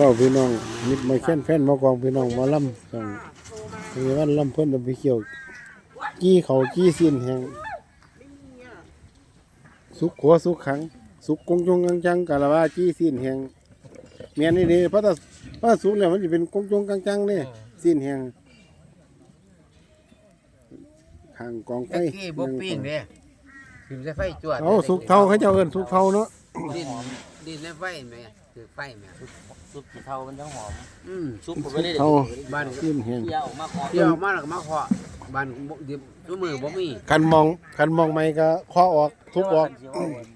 เศร้าพี่น้องมิดมาแค้นแฟนมากองพี่น้องหมาล่ำจังมีวันล่ำเพิ่นเอาไปเกี่ยวกี้เขากี้สิ้นแหงสุขขัวสุขขัง สุขกงจงกังจังกะละว่ากี้สิ้นแหงเมียนนี่เดีพระตาพระสุขเนี่ยมันจะเป็นกงจงกังจังเนี่ยสิ้นแหงทางกองไฟตะกี้บ่ปิ้งเด้ถึงจะไฟจวดเอาสุกเท่าเขาเจ้าเอิ้นสุกเท่าเนาะดินดินในไฟแม่ ถือไฟแม่ซุปขี้เทามันจังหอมอืมซุปผมไม่ได้เท่าบ้านสิ้นแหงเที่ยวมาขอเที่ยวมาแล้วก็มาเคาะบ้านบ่ดิบซุมือบ่มีคันมองคันมองไม่ก็ข้อออกทุบออก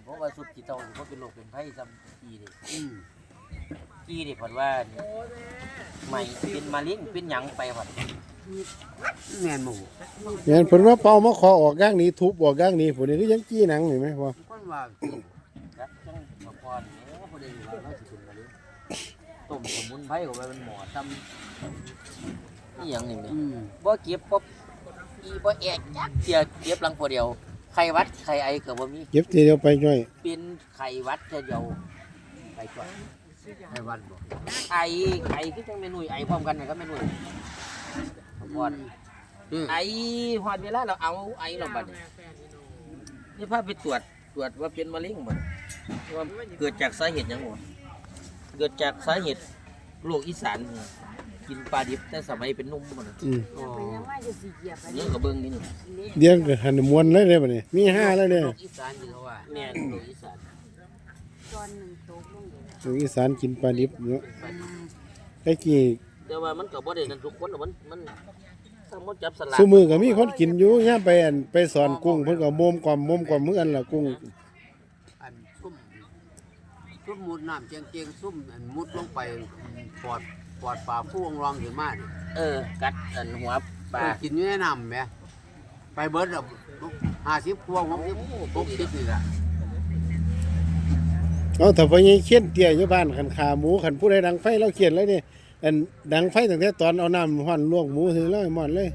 เพราะว่าซุปขี้เทาเพราะเป็นโรคเป็นไข้ซ้ำกีดิอืมกีดิผ่อนว่าใหม่เป็นมะเร็งเป็นหยังไปผ่อนแม่นหมูเนี่ยเพิ่นว่าเป่ามาข้อออกย่างนี้ทุบออกย่างนี้ผมนี่คือยังจี้หนังเห็นไหมพ่อคนว่าครับจังมาก่อ นเนี่ยพอดีว่าเราสิเป็นมะเร็งต้มสมุนไพรเข้าไปเป็นหมอซ้ำนี่ยังนี่แม่อืมบ่เก็บบ่อีบ่แอกจักเสียเก็บหลังพอเดียวไข้หวัดไข้ไอก็บ่มีเก็บทีเดียวไปจ้อยเป็นไข้หวัดเท่าเดียวไปก่อนให้วัดบ่ไอไอคือจังเมนุ่ยไอพร้อมกันนะครับเมนุ่ยก่อนอืมไอหอดเวลาเราเอาไอเราบัดนี้นี่พาไปตรวจ ตรวจว่าเป็นมะเร็งบ่ว่าเกิดจากสาเหตุหยังบ่เกิดจากสาเหตุโรคอีสานนี่กินปลาดิบแต่สมัยเป็นหนุ่มบ่นะอืมอ๋อเนี่ยก็เบิ่งนี่นี่เดี๋ยวก็หันมวนเลยเด้บัดนี้ มีห้าเลยเด้โรคอีสานที่เขาว่าแม่นโรคอีสานลูกอีสานกินปลาดิบเนาะไอ้กี่แต่ว่ามันก็บ่ได้นั่นทุกคนหรอกมันมัน สมมติจับสลากซุมือก็มีคนกินอยู่ย่ามไปอันไปสอนกุ้งเพิ่นก็มมกว่ามุมกว่ามื้ออันละกุ้งอันซุ่มซุ่มมุดน้ำเจียงเจียงซุ่มอันมุดลงไปปอดปอดปลาผู้องรองขึ้นมานี่เออ กัดอันหัวปลาเออกินอยู่ในน้ำแหมไปเบิดแล้วห้าสิบพวงหกสิบหกสิบนี่ล่ะเอาถ้าไปยังเขียนเตี้ยอยู่บ้านคันขาหมูคันผู้ใดดังไฟเราเขียนเลยนี่ อันดังไฟตั้งแต่ตอนเอาน้ำฮ้อนลวกหมูถึงแล้วหมอนเลย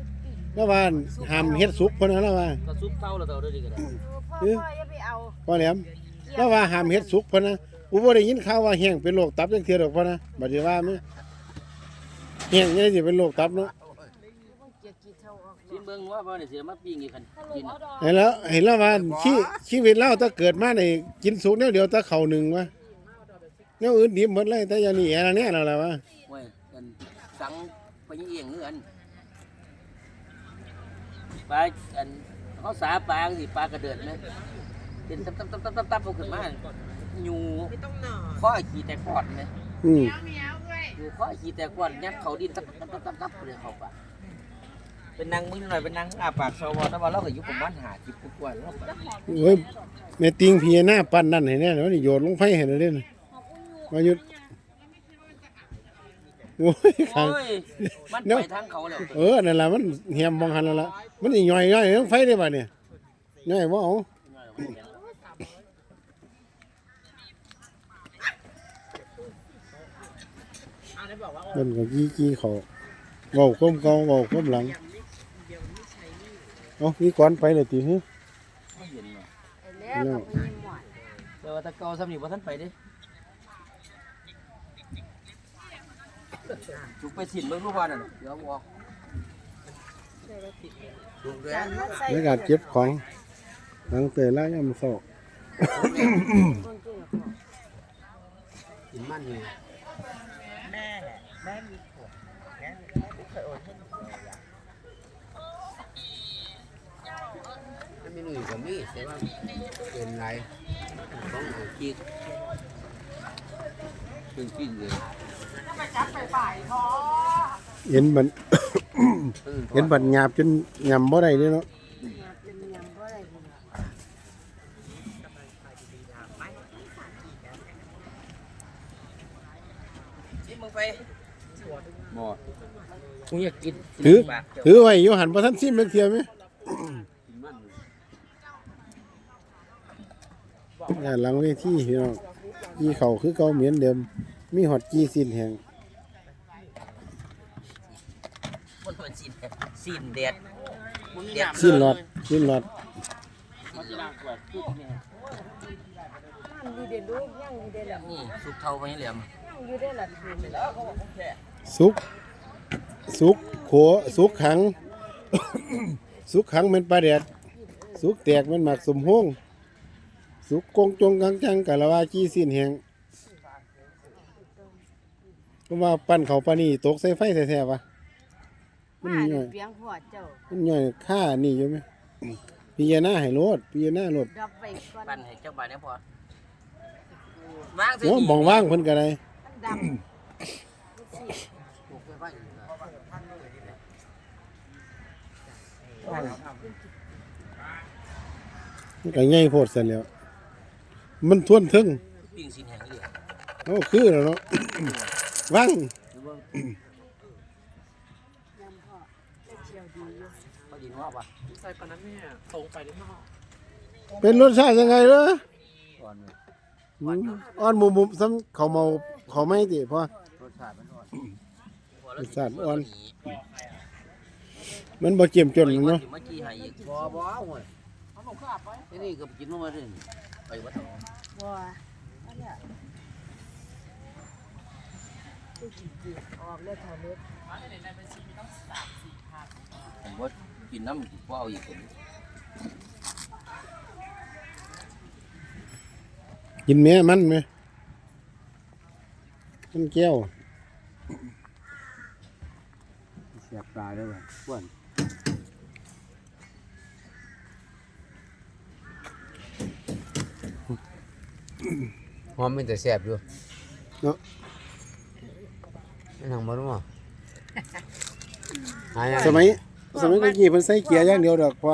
แล้วว่าห้ามเฮ็ดสุกเพิ่นนะแล้วว่า ก็ซุปเท่าแล้วเท่าเด้อดีก็ได้เออพ่ออย่าไปเอาพ่อแหลมแล้วว่าห้ามเฮ็ดสุกเพิ่นนะกูบ่ได้ยินข่าวว่าแห้งเป็นโรคตับจังเทื่อดอกพ่อนะบัดนี้ว่ามั้ยแห้งนี่สิเป็นโรคตับเนาะต้องเกียร์กี่เท่าออกกินเบิ่งว่าบ่ได้เสียมาปิ้งอีกคันถ้าลูกิกนเอาดอกเห็นแล้วเห็นแล้วว่าชีชีวิตเราถ้าเกิดมาในกินสุกแนวเดียวถ้าเข่าหนึ่งวะแนวอื่นดิบหมดเลยแต่อย่างนี้อะไรเนี่ยเราละวะโอ้ยกัน สังไปยังเอียงคือนปลาอันเขาสาปลาสิปลากระเดิดนะเป็นตับตับตับตับตับตับเอขึ้นมาอยู่ข้อขี้แต่กอดนะอืมอยู่ข้อขี้แต่กอดยัดเขาดินตับตับตับตับตับเลยเขาปากเป็นนางมึงหน่อยเป็นนางอาปากสวแต่ว่าเราก็อยู่ประมาณหาจิบกว่าแล้วโอ้ยแม่ติงพีหน้าปั้นนั่นเห็นแน่แล้วนี่โยนลงไฟเห็นเลยเนี่ยมาหยุด โอ้ยขังโอ้ยมันไปทางเขาแล้วเออนั่นแหละมันเหียมบองหันแล้วล่ะมันอีย่อยย่อยลงไฟได้ป่ะเนี่ยย่อยว่าเอามันก็กี้กี้เขาเบาก้มเกาเบาก้มหลังเอานี่ก่อนไปเลยตีฮึ ไม่เห็นเนาะไอ้แล้วกับมีหมวดแต่ว่าตะเกาสำนีว่าท่านไปเด้ จุกไปสินเบิ่งรูปว่านั่นน่ะเดี๋ยวบอกถูกเลยจานมันใส่ในการเก็บของหลังเตยแล้วยังมันโซ่ต้นจริงหรอพ่อกินมันอยู่แม่แม่มีผัวแม่ไม่เคยโอนให้หนูเลยอะถ้าไม่นุ่ยก็มีแต่ว่าเป็นไรต้องเอาจีกเป็น จริงเลยเห็นบันออเห็นบันหยาบจนยำบ่ได้เด้เนาะเป็นยังบ่ได้บุญสิมึงไปหมดกูอยากกินถือถือไว้อยู่หันบ่ทันซิมเล็กเทียไหมกินมันอยู่อ่าหลังเวทีพี่น้องยี่เขาคือเก่าเหมือนเดิม มีฮอดกี้สิ้นแหง มันเป็นสิน สินแดดแดดสิ้นหลอดสิ้นหลอดมันจะน่ากลัวขึ้นเนี่ยมันดีเด่นลูกยังดีเด่นแหละนี่สุกเท่าไปนี่แหลมยังงอยู่ได้ล่ะทานแล้วเขาบอกผมแค่สุกสุกโขสุกขัง สุกขังแมันปลาแดดสุกแตกแมันหมักสมห้งสุกกงจงกังจังกะละว่าจี้สิ้นแหงก็ว่าปั้นเขาปานนี่ตกใส่ไฟแท้ๆวะ มันมาย่อยเปียงหัวเจ้ามันย่อยค่านี่อยู่ไหมพิจารณาให้โลดพิจารณาโลดดับไปก่อนปั้นให้เจ้าบ่าวเนี่ยพอวางสิเนาะมองว่างเพิ่นก็ได้มันดับปลูกไว้ไว้อยู่นะมันก็ใหญ่โพดซั่นแหล้ว มันทวนถึงปิ้งสินแห้งเลยโอ้คือแล้วเนาะ ว่าง หรือว่ายำพ่อได้เชียวดีอยู่ เขาดินว่าปะใส่ปานนั้นเนี่ยตรงไปได้มากเป็นรสชาติยังไงเด้อก่อนเลยอืมอ่อนหมุมๆซ้ำเขาเมาเขาไม่ติพอรสชาติมันอ่อนรสชาติอ่อน มันบ่เจียมจนเนาะมาจี้ให้อีกบ่บ่เอาเว้ยที่นี่ก็กินมามาเรื่อยไปวัดเอาบ่อันเนี้ยตู้กินเกียออกเลยเท่าเล็กผมว่า กินน้ำก็เอาอีกคนกินแม่มันไหมมันแก้วเสียบปลาด้วยว่ะอ้วนหอมมันแต่แซ่บอยู่เนาะไม่ทางบ่รู้อะหายากสมัย สมัยตะกี้เพิ่นใส่เกียร์อย่างเดียวดอกพอ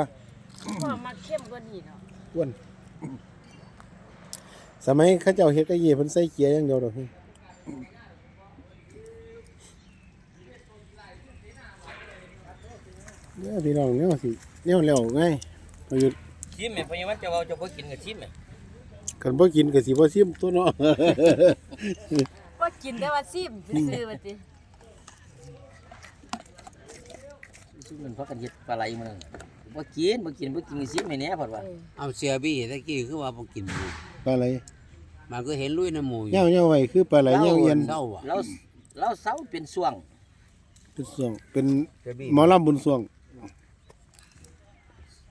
พ่อมาเข้มกว่านี้เนาะอ้วนสมัยเขาเจ้าเฮ็ดกะยี่เพิ่นใส่เกียร์อย่างเดียวดอกเด้อพี่น้องแนวสิแนวแล้วไงประยุทธ์ชิมไหมพญาวัดจะเอาจะพอกินกับชิมไหมคันบ่กินก็สิบ่ซิมตัวเนาะบ่กินแต่ว่าซิมซื่อๆว่าติ ซึ่งมันพักกันเฮ็ดปลาไหลมันบ่กินบ่กินบ่กินชิมให้แหน่พอดว่าเออเอาเสียบี้ตะกี้คือว่าบ่กินหมูปลาไหลมันก็เห็นลุยน้ำหมูอยู่เหี่ยวเหี่ยวไว้คือปลาไหลเหี่ยวเอียนเศร้าอะเราเราเสาเป็นส่วงเป็นสวงเป็นเสียบี้หมอลำบุญสวง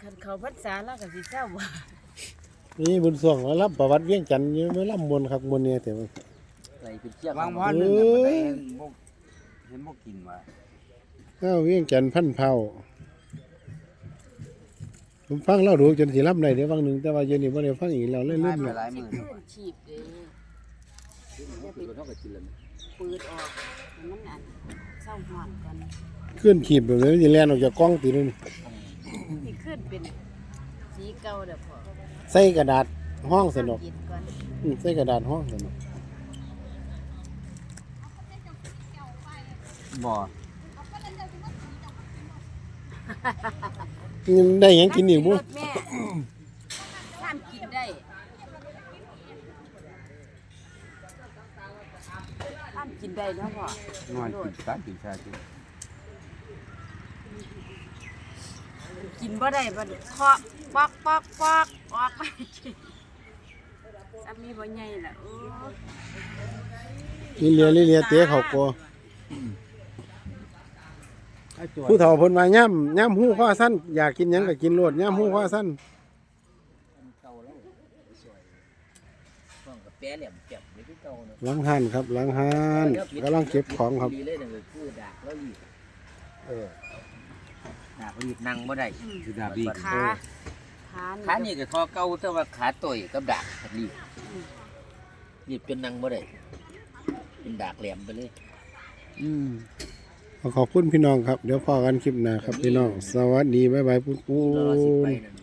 คันเขาพรรษาแล้วก็สิเศร้าบ่นี่บุญสวงแล้วรับประวัติเวียงจันทน์อยู่ไม่ลำมวนคักมวนเนี่ยแต่ว่าไหลเป็นเชือกวางวันหนึงน่ะมันได้เห็นบ่เห็นบ่กินว่า ข้าวเวียงจันทน์พันเผาผมฟังเล่าดูจนสิรับได้เดี๋ยวฟังหนึ่งแต่ว่าเดี๋ยวนี้บ่ได้ฟังอีกแล้วเลยลืหายมไปแล้วหลายสิมื้อขึ้นชีพเด้อย่าไปเท่ากับกินแล้วปืดออกให้มันอันเศร้าหอนกันขึ้นขีบแบบนี้มันสิแล่นออกจากกล้องตีนึงสิขึ้นเป็นสีเก่าเด้อพ่อใส่กระดาษห้องสนอกกินก่อนอืมใส่กระดาษห้องสนอกบ่ยัง ได้หยังกินอีกบ่รถแม่ห้ามกินได้ห้ามกินได้เนาะพ่อ นอนกินปลากินชาติกินบ่ได้บ่เคาะปอกปอกปอกออกไปกินสามีบ่ใหญ่ล่ะโอ้ นี่เลียนี่เลียเตะเขากอ ผู้เฒ่าเพิ่นว่าย่ำย่ำหู้ข้อสั้นอยากกินหยังก็กินโลดย่ำหู้ข้อสั้นเก่าแล้วต้องกับแปะแหลมแก็บไว้ที่เก่าเนาะหลังหันครับหลังหันกำลังเก็บของครับ ดีเลยนั่นก็คือดากแล้วรีบเออดากรีบนั่งบ่ได้คือดาบี้ขาขาขานี่ก็ทอเก่าแต่ว่าขาต่อยกับดากรีบรีบเป็นนั่งบ่ได้เป็นดากแหลมไปเลย อืม ขอขอบคุณพี่น้องครับ เดี๋ยวพอกันคลิปหน้าครับพี่น้อง สวัสดี บ๊ายบายปุ๊บปุ๊บ